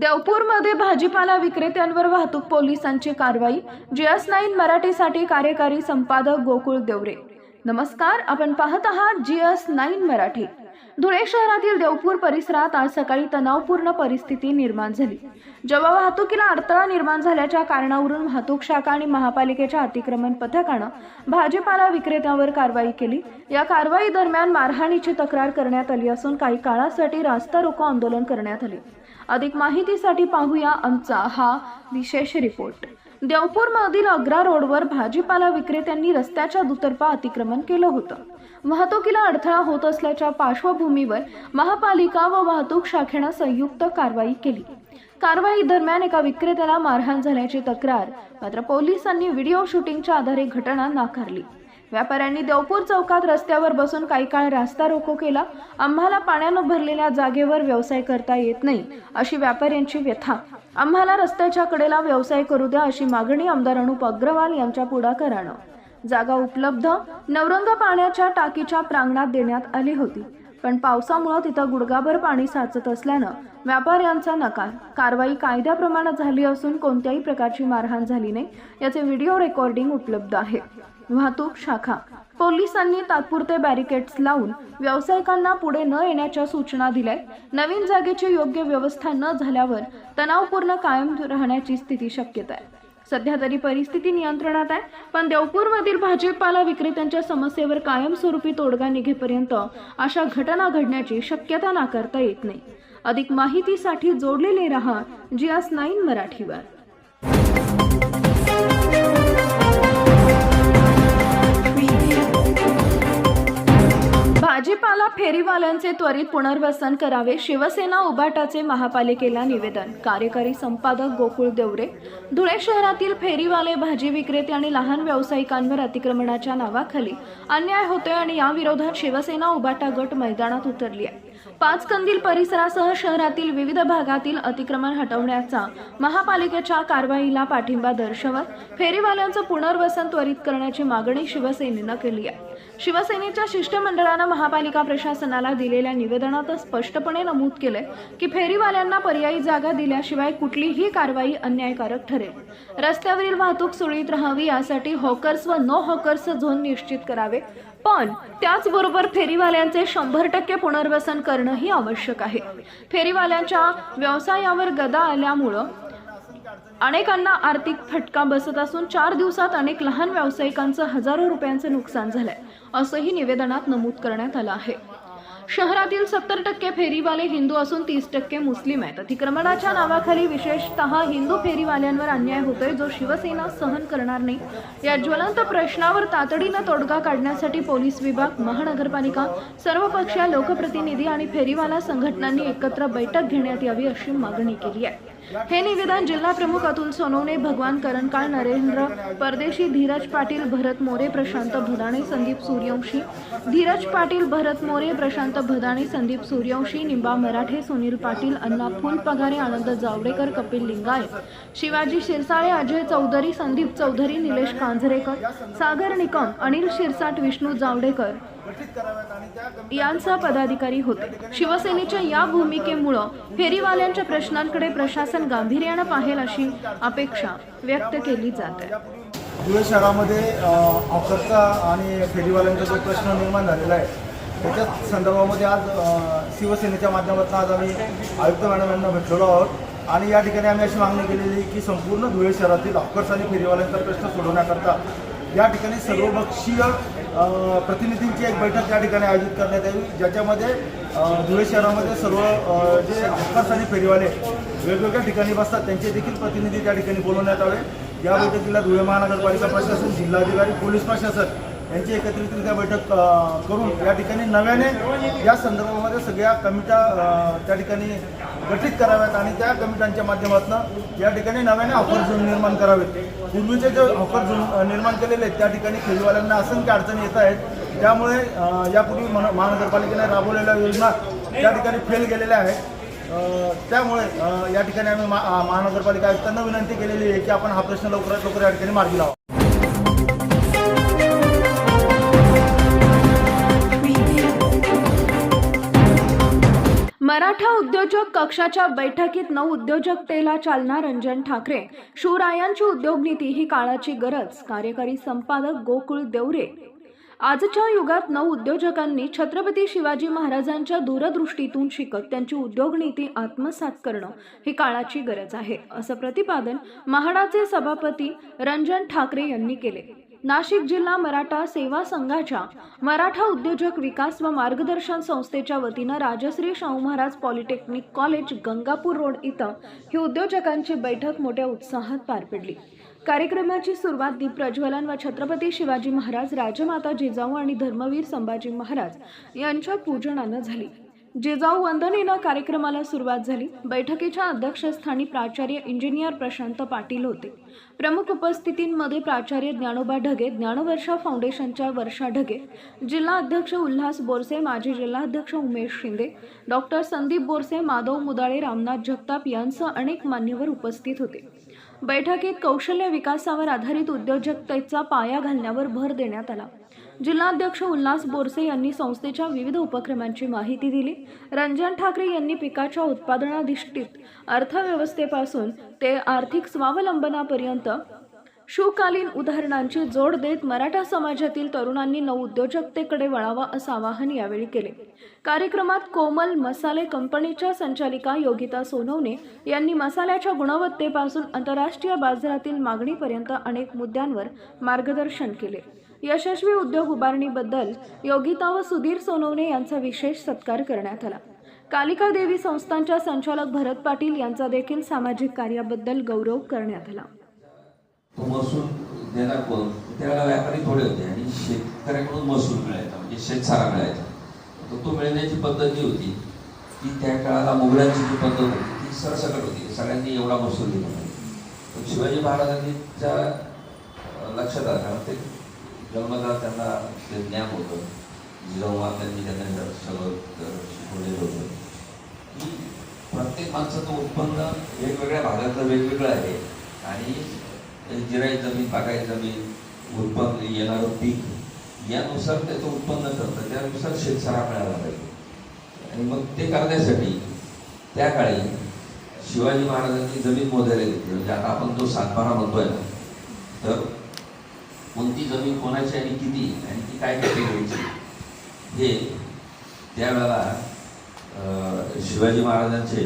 देवपूरमध्ये भाजीपाला विक्रेत्यांवर वाहतूक पोलिसांची कारवाई जीएस नाईन मराठीसाठी कार्यकारी संपादक गोकुळ देवरे. नमस्कार आपण पाहत आहात जीएस नाईन मराठी. धुळे शहरातील देवपूर परिसरात आज सकाळी तणावपूर्ण परिस्थिती निर्माण झाली. जेव्हा वाहतुकीला अडथळा निर्माण झाल्याच्या कारणावरून वाहतूक शाखा आणि महापालिकेच्या अतिक्रमण पथकानं भाजीपाला विक्रेत्यांवर कारवाई केली. या कारवाई दरम्यान मारहाणीची तक्रार करण्यात आली असून काही काळासाठी रास्ता रोको आंदोलन करण्यात आले. अधिक माहितीसाठी पाहूया आमचा हा विशेष रिपोर्ट. देवपूरमधील अग्रा रोडवर भाजीपाला विक्रेत्यांनी रस्त्याच्या दुतर्फा अतिक्रमण केलं होतं. वाहतुकीला अडथळा होत असल्याच्या पार्श्वभूमीवर महापालिका व वाहतूक शाखेनं संयुक्त कारवाई केली. कारवाई दरम्यान एका विक्रेत्याला मारहाण झाल्याची तक्रार मात्र पोलिसांनी व्हिडिओ शूटिंगच्या आधारे घटना नाकारली. व्यापाऱ्यांनी देवपूर चौकात रस्त्यावर बसून काही काळ रास्ता रोको केला. आम्हाला पाण्यानं भरलेल्या जागेवर व्यवसाय करता येत नाही अशी व्यापाऱ्यांची व्यथा. आम्हाला रस्त्याच्या कडेला व्यवसाय करू द्या अशी मागणी आमदार अनुप अग्रवाल यांच्या पुढाकारानं. जागा उपलब्ध नवरंग पाण्याच्या टाकीच्या प्रांगणात देण्यात आली होती. पण पावसामुळे तिथं गुडगाभर पाणी साचत असल्यानं व्यापाऱ्यांचा नकार. कारवाई कायद्याप्रमाणे झाली असून कोणत्याही प्रकारची मारहाण झाली नाही. याचे व्हिडिओ रेकॉर्डिंग उपलब्ध आहे. वाहतूक शाखा. पोलिसांनी तात्पुरते बॅरिकेड्स लावून व्यावसायिकांना पुढे न येण्याच्या सूचना दिल्या नवीन जागेची योग्य व्यवस्था न झाल्यावर तणावपूर्ण कायम राहण्याची स्थिती शक्यता आहे. सध्या तरी परिस्थिती नियंत्रणात आहे पण देवपूरमधील भाजीपाला विक्रेत्यांच्या समस्येवर कायमस्वरूपी तोडगा निघेपर्यंत अशा घटना घडण्याची शक्यता नाकारता येत नाही. अधिक माहितीसाठी जोडलेले रहा जियास नाईन मराठीवर. भाजीपाला फेरीवाल्यांचे त्वरित पुनर्वसन करावे शिवसेना उबाटाचे महापालिकेला निवेदन कार्यकारी संपादक गोकुळ देवरे धुळे शहरातील फेरीवाले भाजी विक्रेते आणि लहान व्यावसायिकांवर अतिक्रमणाच्या नावाखाली अन्याय होतोय आणि या विरोधात शिवसेना उबाटा गट मैदानात उतरली आहे. पाच कंदील परिसरासह शहरातील विविध भागातील अतिक्रमण हटवण्याचा महापालिकेच्या कारवाईला पाठिंबा दर्शवत फेरीवाल्यांचं पुनर्वसन त्वरित करण्याची मागणी शिवसेनेनं केली आहे. शिवसेनेच्या शिष्टमंडळानं महापालिका प्रशासनाला दिलेल्या निवेदनात स्पष्टपणे नमूद केलंय की फेरीवाल्यांना पर्यायी जागा दिल्याशिवाय कुठलीही कारवाई अन्यायकारक ठरेल. रस्त्यावरील वाहतूक सुरळीत राहावी यासाठी हॉकर्स व नो हॉकर्स झोन निश्चित करावे. पण त्याचबरोबर फेरीवाल्यांचे शंभर टक्के पुनर्वसन करणंही आवश्यक आहे. फेरीवाल्यांच्या व्यवसायावर गदा आल्यामुळं अनेकांना आर्थिक फटका बसत असून चार दिवसात अनेक लहान व्यावसायिकांचं हजारो रुपयांचं नुकसान झालंय असंही निवेदनात नमूद करण्यात आलं आहे. शहरातील सत्तर टक्के फेरीवाले हिंदू असून तीस टक्के मुस्लिम आहेत. अतिक्रमणाच्या नावाखाली विशेषतः हिंदू फेरीवाल्यांवर अन्याय होतोय जो शिवसेना सहन करणार नाही. या ज्वलंत प्रश्नावर तातडीनं तोडगा काढण्यासाठी पोलीस विभाग महानगरपालिका सर्वपक्षीय लोकप्रतिनिधी आणि फेरीवाला संघटनांनी एकत्र बैठक घेण्यात यावी अशी मागणी केली आहे. हे निवेदन जिल्हा प्रमुख अतुल सोनवणे भगवान करणकाळ नरेंद्र परदेशी धीरज पाटील भरत मोरे प्रशांत भदाणे संदीप सूर्यवंशी. धीरज पाटील भरत मोरे प्रशांत भदाणे संदीप सूर्यवंशी निंबा मराठे सुनील पाटील अण्णा फुल पगारे आनंद जावडेकर कपिल लिंगाय शिवाजी शिरसाळे अजय चौधरी संदीप चौधरी निलेश कांझरेकर सागर निकम अनिल शिरसाट विष्णू जावडेकर. यांचा पदाधिकारी होते. शिवसेनेच्या या भूमिकेमुळं फेरीवाल्यांच्या प्रश्नांकडे प्रशासन गांभीर्यानं पाहेल अशी अपेक्षा व्यक्त केली जाते धुळे शहरामध्ये हॉकरचा आणि फेरीवाल्यांचा जो प्रश्न निर्माण झालेला आहे त्याच्या संदर्भामध्ये आज शिवसेनेच्या माध्यमातून आज आम्ही आयुक्त मॅडम यांना भेटलेलो आहोत. आणि या ठिकाणी आम्ही अशी मागणी केलेली की संपूर्ण धुळे शहरातील हॉकर्स आणि फेरीवाल्यांचा प्रश्न सोडवण्याकरता या ठिकाणी सर्वपक्षीय प्रतिनिधींची एक बैठक या ठिकाणी आयोजित करण्यात यावी ज्याच्यामध्ये धुळे शहरामध्ये सर्व जे हॉकर्स आणि फेरीवाले वेगवेगळ्या ठिकाणी बसतात त्यांचे देखील प्रतिनिधी त्या ठिकाणी बोलवण्यात आले या बैठकीला धुळे महानगरपालिका प्रशासन जिल्हाधिकारी पोलीस प्रशासन यांची एकत्रितरित्या बैठक करून या ठिकाणी नव्याने या संदर्भामध्ये सगळ्या कमिट्या त्या ठिकाणी गठीत कराव्यात आणि त्या कमिट्यांच्या माध्यमातून या ठिकाणी नव्याने ऑफर झोन निर्माण करावेत. पूर्वीचे जे ऑफर झोन निर्माण केलेले आहेत त्या ठिकाणी खेळीवाल्यांना असंख्य अडचणी येत आहेत. त्यामुळे यापूर्वी महानगरपालिकेने राबवलेल्या योजना त्या ठिकाणी फेल गेलेल्या आहेत. त्यामुळे या ठिकाणी आम्ही महानगरपालिका आयुक्तांना विनंती केलेली आहे की आपण हा प्रश्न लवकरात लवकर या ठिकाणी मार्गी लावा. मराठा उद्योजक कक्षाच्या बैठकीत नऊ उद्योजकतेला चालना रंजन ठाकरे. शिवरायांची उद्योग नीती ही काळाची गरज कार्यकारी संपादक गोकुळ देवरे. आजच्या युगात नऊ उद्योजकांनी छत्रपती शिवाजी महाराजांच्या दूरदृष्टीतून शिकत त्यांची उद्योग नीती आत्मसात करणं ही काळाची गरज आहे असं प्रतिपादन म्हाडाचे सभापती रंजन ठाकरे यांनी केले. नाशिक जिल्हा मराठा सेवा संघाच्या मराठा उद्योजक विकास व मार्गदर्शन संस्थेच्या वतीनं Rajashree Shahu Maharaj polytechnic college Gangapur road इथं ही उद्योजकांची बैठक मोठ्या उत्साहात पार पडली. कार्यक्रमाची सुरुवात दीप प्रज्वलन व छत्रपती शिवाजी महाराज राजमाता जिजाऊ आणि धर्मवीर संभाजी महाराज यांच्या पूजनानं झाली. जिजाऊ वंदनेनं कार्यक्रमाला सुरुवात झाली. बैठकीच्या अध्यक्षस्थानी प्राचार्य इंजिनियर प्रशांत पाटील होते. प्रमुख उपस्थितींमध्ये प्राचार्य ज्ञानोबा ढगे ज्ञानवर्षा फाउंडेशनच्या वर्षा ढगे जिल्हा अध्यक्ष उल्हास बोरसे माजी जिल्हाध्यक्ष उमेश शिंदे डॉक्टर संदीप बोरसे माधव मुदाळे रामनाथ जगताप यांसह अनेक मान्यवर उपस्थित होते. बैठकीत कौशल्य विकासावर आधारित उद्योजकतेचा पाया घालण्यावर भर देण्यात आला. जिल्हाध्यक्ष उल्हास बोरसे यांनी संस्थेच्या विविध उपक्रमांची माहिती दिली. रंजन ठाकरे यांनी पिकाच्या उत्पादनाधिष्ठित अर्थव्यवस्थेपासून ते आर्थिक स्वावलंबनापर्यंत शुकालीन उदाहरणांची जोड देत मराठा समाजातील तरुणांनी नवउद्योजकतेकडे वळावा असं आवाहन यावेळी केले. कार्यक्रमात कोमल मसाले कंपनीच्या संचालिका योगिता सोनवणे यांनी मसाल्याच्या गुणवत्तेपासून आंतरराष्ट्रीय बाजारातील मागणीपर्यंत अनेक मुद्द्यांवर मार्गदर्शन केले. यशस्वी उद्योग उभारणीबद्दल योगिता व सुधीर सोनवणे यांचा विशेष सत्कार करण्यात आला. कालिका देवी संस्थांच्या संचालक भरत पाटील यांचा देखील सामाजिक कार्याबद्दल गौरव करण्यात आला. महसूल देणार कोण? त्यावेळेला व्यापारी थोडे होते आणि शेतकऱ्याकडून महसूल मिळायचा म्हणजे शेतसारा मिळायचा. तर तो मिळण्याची पद्धत जी होती ती त्या काळाला मुघलांची जी पद्धत होती ती सरसकट होती. सगळ्यांनी एवढा महसूल दिला. शिवाजी महाराजांच्या लक्षात आलं कारण ते जन्मता त्यांना ते ज्ञान होतं जेव्हा त्यांनी त्यांना सगळं शिकवलेलं होतं. की प्रत्येक माणसाचं उत्पन्न वेगवेगळ्या भागातलं वेगवेगळं आहे. आणि जिराई जमीन बागायत जमीन उत्पन्न येणारं पीक यानुसार त्याचं उत्पन्न करतं त्यानुसार शेतसारा मिळाला पाहिजे. आणि मग ते करण्यासाठी त्या काळी शिवाजी महाराजांनी जमीन मोजायला घेतली. म्हणजे आता आपण तो सातबारा म्हणतोय ना तर कोणती जमीन कोणाची आणि किती आणि ती काय घ्यायची हे त्यावेळेला शिवाजी महाराजांचे